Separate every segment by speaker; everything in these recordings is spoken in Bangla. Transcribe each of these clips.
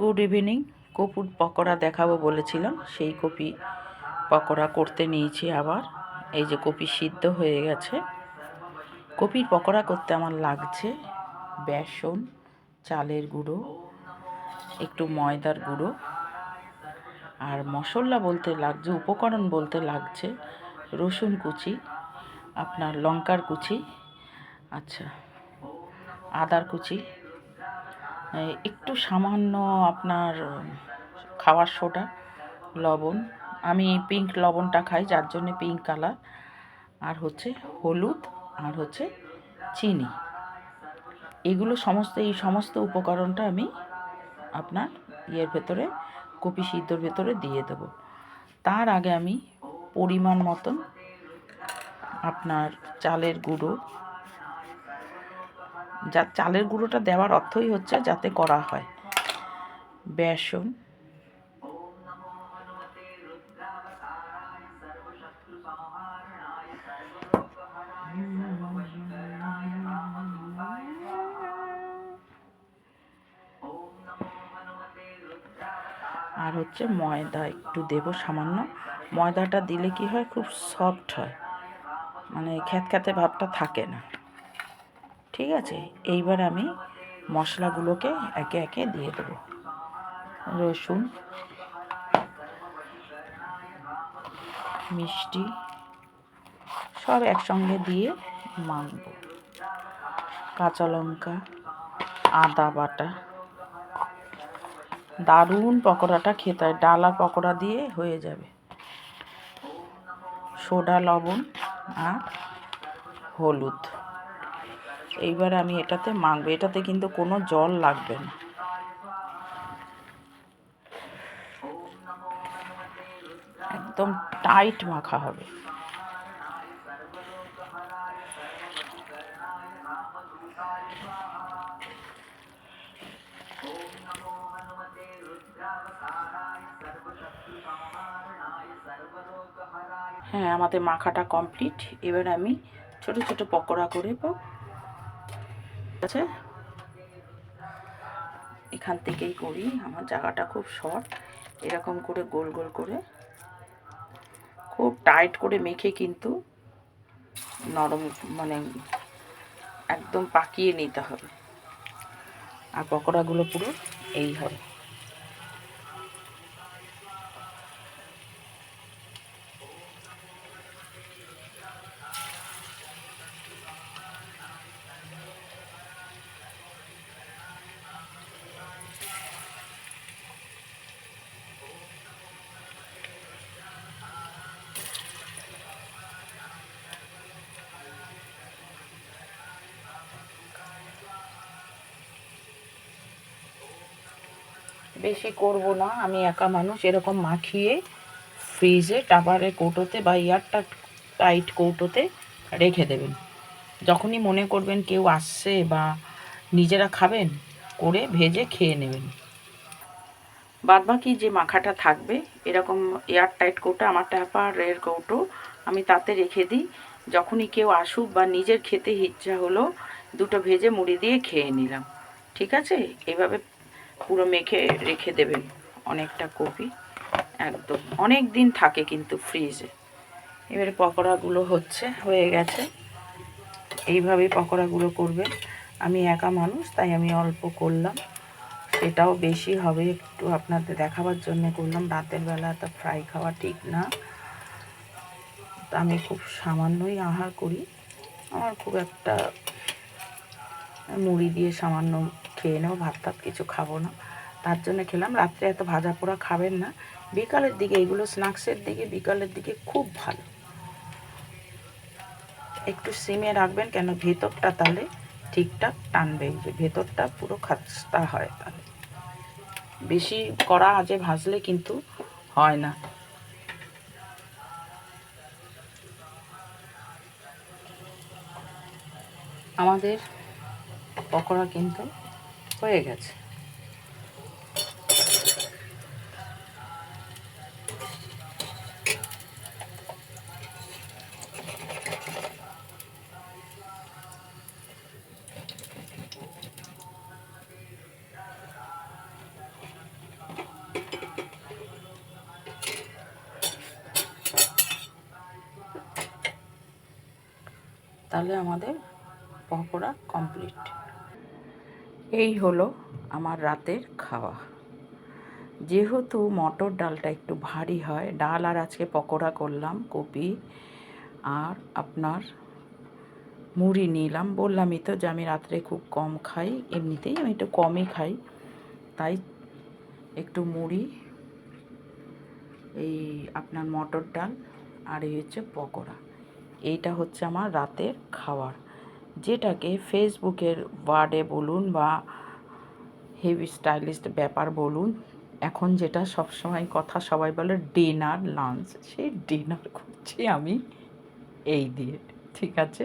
Speaker 1: গুড ইভিনিং কপুর পকোড়া দেখাবো বলেছিলাম। সেই কপি পকোড়া করতে নিয়েছি আবার। এই যে কপি সিদ্ধ হয়ে গেছে। কপির পকোড়া করতে আমার লাগছে বেসন, চালের গুঁড়ো, একটু ময়দার গুঁড়ো আর মশলা বলতে লাগছে, উপকরণ বলতে লাগছে রসুন কুচি, আপনার লঙ্কার কুচি আচ্ছা আদার কুচি একটু সামান্য আপনার খাওয়ার সোডা, লবণ। আমি পিঙ্ক লবণটা খাই, যার জন্যে পিঙ্ক কালার আর হচ্ছে হলুদ, আর হচ্ছে চিনি। এগুলো সমস্ত, এই সমস্ত উপকরণটা আমি আপনার ইয়ের ভেতরে, কপি সিদ্ধর ভেতরে দিয়ে দেব। তার আগে আমি পরিমাণ মতন আপনার চালের গুঁড়ো যা চালের গুঁড়োটা দেওয়ার অর্থই হচ্ছে যাতে করা হয়। বেসন। আর হচ্ছে ময়দা, একটু দেবো সামান্য। ময়দাটা দিলে কি হয়? খুব সফট হয়। মানে খ্যাতখ্যাতে ভাবটা থাকে না। ঠিক আছে? এইবার আমি মশলাগুলোকে একে একে দিয়ে দেবো। রসুন, মিষ্টি সব একসঙ্গে দিয়ে মাখব। কাঁচা লঙ্কা, আদা বাটা। দারুণ পকোড়াটা খেতে হয়। ডালা পকোড়া দিয়ে হয়ে যাবে। সোডা, লবণ আর হলুদ। এইবার আমি এটাতে মাখবো। এটাতে কিন্তু কোনো জল লাগবে না। একদম টাইট মাখা হবে। হ্যাঁ আমাদের মাখাটা কমপ্লিট। এবার আমি ছোট ছোট পকোড়া করে আছে। এখান থেকেই করি। আমার জায়গাটা খুব শর্ট। এরকম করে গোল গোল করে। খুব টাইট করে মেখে কিন্তু নরম মানে একদম পাকিয়ে নিতে হবে। আর পকোড়াগুলো পুরো এই হবে বেশি করব না। আমি একা মানুষ, এরকম মাখিয়ে ফ্রিজে টাবারের কৌটোতে বা এয়ারটা টাইট কৌটোতে রেখে দেবেন। যখনই মনে করবেন কেউ আসছে বা নিজেরা খাবেন, করে ভেজে খেয়ে নেবেন। বাদবাকি যে মাখাটা থাকবে, এরকম এয়ার টাইট কৌটো, আমার টাপারের কৌটো, আমি তাতে রেখে দিই। যখনই কেউ আসুক বা নিজের খেতে ইচ্ছা হলো, দুটো ভেজে মুড়ি দিয়ে খেয়ে নিলাম। ঠিক আছে? এভাবে পুরো মেখে রেখে দেবেন অনেকটা কপি, একদম। অনেক দিন থাকে কিন্তু ফ্রিজে। এবারে পকোড়াগুলো হচ্ছে, হয়ে গেছে। এইভাবেই পকোড়াগুলো করবেন আমি একা মানুষ, তাই আমি অল্প করলাম। সেটাও বেশি হবে, একটু আপনাদের দেখাবার জন্য করলাম। রাতের বেলা তো ফ্রাই খাওয়া ঠিক না। তা আমি খুব সামান্যই আহার করি। আমার খুব একটা মুড়ি দিয়ে সামান্য খেয়ে নেব ভাত টাত কিছু খাব না। তার জন্য খেলাম। রাত্রে এত ভাজা পোড়া খাবেন না। বিকালের দিকে এগুলো স্ন্যাক্সের দিকে বিকালের দিকে খুব ভালো। একটু সিমে রাখবেন কেন? ভেতরটা তাহলে ঠিকঠাক টানবে। যে ভেতরটা পুরো খাস্তা হয় তাহলে। বেশি কড়া আজে ভাজলে কিন্তু হয় না। আমাদের পকোড়া কিন্তু হয়ে গেছে। তাহলে আমাদের পকোড়া কমপ্লিট এই হলো আমার রাতের খাওয়া। যেহেতু মটর ডালটা একটু ভারী হয়, ডাল আর আজকে পকোড়া করলাম, কপি আর আপনার মুড়ি নিলাম। বললামই তো যে আমি রাত্রে খুব কম খাই, এমনিতেই আমি একটু কমই খাই। তাই একটু মুড়ি, এই আপনার মটর ডাল আর এই হচ্ছে পকোড়া। এইটা হচ্ছে আমার রাতের খাবার যেটাকে ফেসবুকের ওয়ার্ডে বলুন বা হেভি স্টাইলিস্ট ব্যাপার বলুন, এখন যেটা সবসময় কথা সবাই বলে ডিনার লাঞ্চ। সেই ডিনার করছি আমি এই দিয়ে, ঠিক আছে?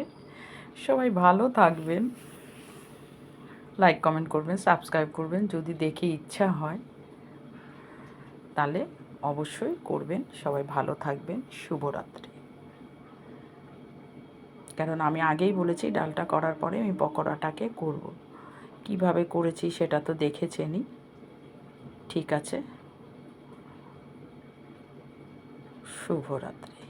Speaker 1: সবাই ভালো থাকবেন। লাইক কমেন্ট করবেন সাবস্ক্রাইব করবেন, যদি দেখে ইচ্ছা হয়, তাহলে অবশ্যই করবেন। সবাই ভালো থাকবেন। শুভরাত্রি। কারণ আমি আগেই বলেছি ডালটা করার পরে আমি পকোড়াটাকে করব। কীভাবে করেছি সেটা তো দেখেছেনই। ঠিক আছে? শুভরাত্রি।